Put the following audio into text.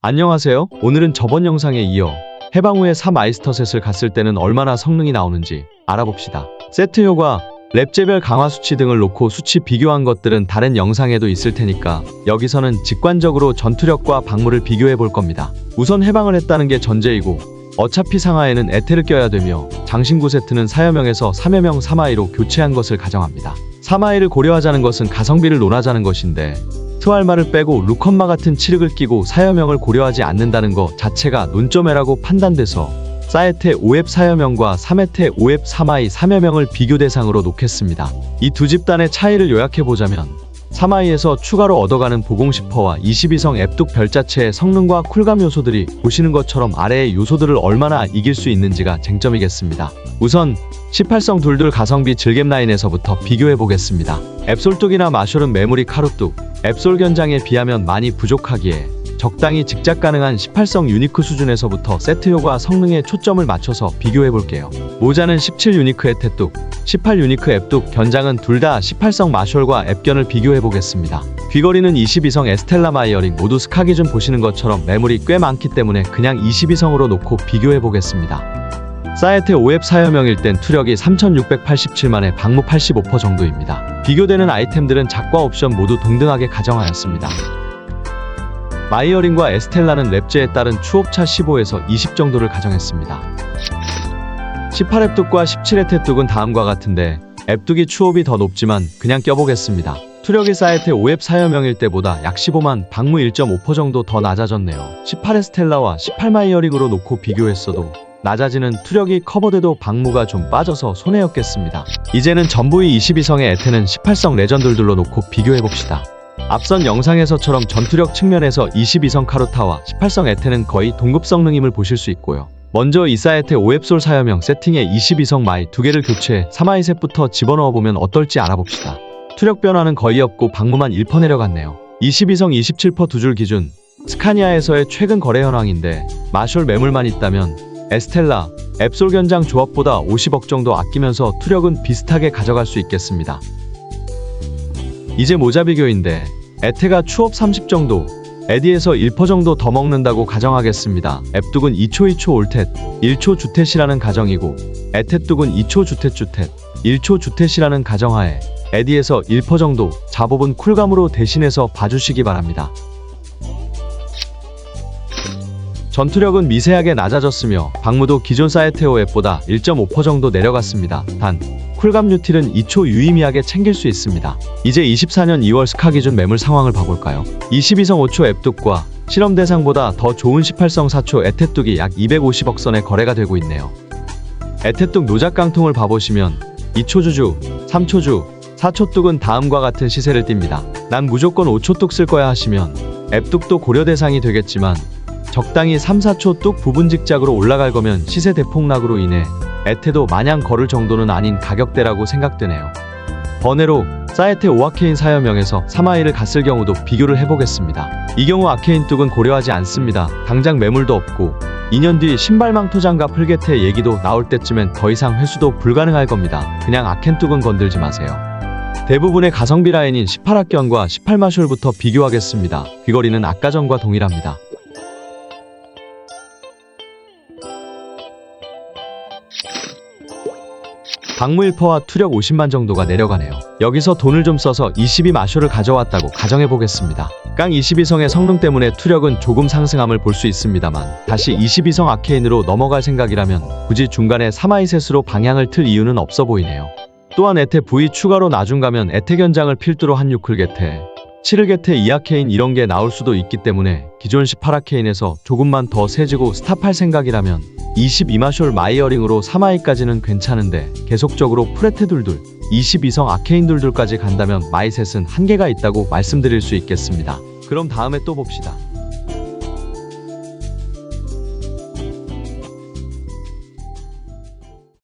안녕하세요. 오늘은 저번 영상에 이어 해방 후에 3 아이스터셋을 갔을 때는 얼마나 성능이 나오는지 알아봅시다. 세트 효과, 랩제별 강화 수치 등을 놓고 수치 비교한 것들은 다른 영상에도 있을 테니까 여기서는 직관적으로 전투력과 방무를 비교해 볼 겁니다. 우선 해방을 했다는 게 전제이고 어차피 상하에는 에테를 껴야 되며 장신구 세트는 사여명에서 3여명 3아이로 교체한 것을 가정합니다. 3아이를 고려하자는 것은 가성비를 논하자는 것인데 트왈마를 빼고 루컨마 같은 치륵을 끼고 사여명을 고려하지 않는다는 것 자체가 논점해라고 판단돼서 사에테 5앱 사여명과 3에테 5앱 3아이 3여명을 비교 대상으로 놓겠습니다. 이 두 집단의 차이를 요약해보자면 3아이에서 추가로 얻어가는 보공시퍼와 22성 앱뚝 별자체의 성능과 쿨감 요소들이 보시는 것처럼 아래의 요소들을 얼마나 이길 수 있는지가 쟁점이겠습니다. 우선 18성 둘둘 가성비 즐겜 라인에서부터 비교해보겠습니다. 앱솔뚝이나 마쇼른 메모리 카루뚝, 앱솔 견장에 비하면 많이 부족하기에 적당히 직작 가능한 18성 유니크 수준에서부터 세트 효과 성능에 초점을 맞춰서 비교해 볼게요. 모자는 17 유니크 에테뚝, 18 유니크 앱뚝, 견장은 둘 다 18성 마셜과 앱견을 비교해 보겠습니다. 귀걸이는 22성 에스텔라 마이어링 모두 스카 기준 보시는 것처럼 매물이 꽤 많기 때문에 그냥 22성으로 놓고 비교해 보겠습니다. 사이트 5앱 사여명일 땐 투력이 3687만에 방무 85% 정도입니다. 비교되는 아이템들은 작과 옵션 모두 동등하게 가정하였습니다. 마이어링과 에스텔라는 랩제에 따른 추업차 15에서 20 정도를 가정했습니다. 18앱 뚝과 17앱 탭뚝은 다음과 같은데 앱뚝이 추업이 더 높지만 그냥 껴보겠습니다. 투력이 사이트 5앱 사여명일 때보다 약 15만 방무 1.5% 정도 더 낮아졌네요. 18의 스텔라와 18마이어링으로 놓고 비교했어도 낮아지는 투력이 커버돼도 방무가 좀 빠져서 손해였겠습니다. 이제는 전부의 22성의 에테는 18성 레전들들로 놓고 비교해봅시다. 앞선 영상에서처럼 전투력 측면에서 22성 카루타와 18성 에테는 거의 동급 성능임을 보실 수 있고요. 먼저 이사에테 5앱솔 사여명 세팅에 22성 마이 두 개를 교체해 3아이셋부터 집어넣어보면 어떨지 알아봅시다. 투력 변화는 거의 없고 방무만 1% 내려갔네요. 22성 27%두줄 기준 스카니아에서의 최근 거래 현황인데 마셜 매물만 있다면 에스텔라, 앱솔 견장 조합보다 50억 정도 아끼면서 투력은 비슷하게 가져갈 수 있겠습니다. 이제 모자 비교인데 에테가 추업 30 정도, 에디에서 1% 정도 더 먹는다고 가정하겠습니다. 앱뚝은 2초 2초 올텟, 1초 주텟이라는 가정이고 에테뚝은 2초 주텟 주텟, 1초 주텟이라는 가정하에 에디에서 1% 정도 자법은 쿨감으로 대신해서 봐주시기 바랍니다. 전투력은 미세하게 낮아졌으며 방무도 기존 사이테오 앱보다 1.5% 정도 내려갔습니다. 단 쿨감 뉴틸은 2초 유의미하게 챙길 수 있습니다. 이제 24년 2월 스카 기준 매물 상황을 봐볼까요? 22성 5초 앱뚝과 실험 대상보다 더 좋은 18성 4초 에테뚝이 약 250억 선에 거래가 되고 있네요. 에테뚝 노작 깡통을 봐보시면 2초 주주, 3초 주, 4초 뚝은 다음과 같은 시세를 띱니다. 난 무조건 5초 뚝 쓸 거야 하시면 앱뚝도 고려 대상이 되겠지만 적당히 3, 4초 뚝 부분 직작으로 올라갈 거면 시세 대폭락으로 인해 에테도 마냥 걸을 정도는 아닌 가격대라고 생각되네요. 번외로 사이테 5아케인 사여명에서 3아이를 갔을 경우도 비교를 해보겠습니다. 이 경우 아케인 뚝은 고려하지 않습니다. 당장 매물도 없고 2년 뒤 신발망 토장과 풀게테 얘기도 나올 때쯤엔 더 이상 회수도 불가능할 겁니다. 그냥 아켄 뚝은 건들지 마세요. 대부분의 가성비 라인인 18학견과 18마쇼부터 비교하겠습니다. 귀걸이는 아까 전과 동일합니다. 1%와 투력 50만 정도가 내려가네요. 여기서 돈을 좀 써서 22 마쇼를 가져왔다고 가정해보겠습니다. 깡 22성의 성능 때문에 투력은 조금 상승함을 볼 수 있습니다만 다시 22성 아케인으로 넘어갈 생각이라면 굳이 중간에 3아이셋으로 방향을 틀 이유는 없어 보이네요. 또한 에테 V 추가로 나중 가면 에테 견장을 필두로 한 유클 게테, 치르게테 2아케인 이런 게 나올 수도 있기 때문에 기존 18아케인에서 조금만 더 세지고 스탑할 생각이라면 22마쇼 마이어링으로 3아이까지는 괜찮은데 계속적으로 프레테둘둘 22성 아케인 둘둘까지 간다면 마이셋은 한계가 있다고 말씀드릴 수 있겠습니다. 그럼 다음에 또 봅시다.